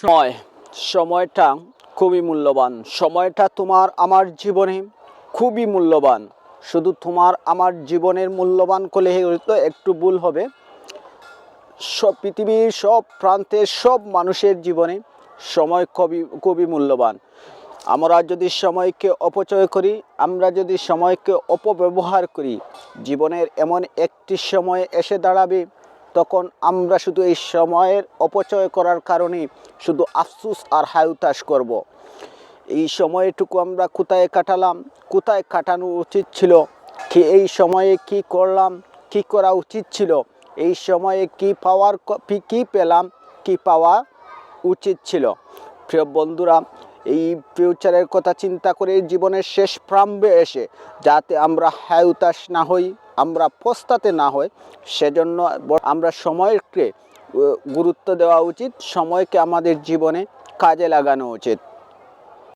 সময়, সময়টা খুবই মূল্যবান। সময়টা তোমার আমার জীবনে খুবই মূল্যবান। শুধু তোমার আমার জীবনের মূল্যবান করলে হয়তো একটু ভুল হবে। সব পৃথিবীর সব প্রান্তের সব মানুষের জীবনে সময় খুবই খুবই মূল্যবান। আমরা যদি সময়কে অপচয় করি, আমরা যদি সময়কে অপব্যবহার করি, জীবনের এমন একটি সময় এসে দাঁড়াবে তখন আমরা শুধু এই সময়ের অপচয় করার কারণে শুধু আফসুস আর হায়ুতাস করব। এই সময়টুকু আমরা কোথায় কাটালাম? কোথায় কাটানো উচিত ছিল? কি এই সময়ে কি করলাম? কি করা উচিত ছিল? এই সময়ে কি পাওয়ার ক- পেলাম? কি পাওয়া উচিত ছিল? প্রিয় বন্ধুরা, এই ফিউচারের কথা চিন্তা করে জীবনের শেষ প্রাম্বে এসে যাতে আমরা হায়ুতাস না হই। আমরা পস্তাতে না হয়, সেজন্য আমরা সময়কে গুরুত্ব দেওয়া উচিত, সময়কে আমাদের জীবনে কাজে লাগানো উচিত।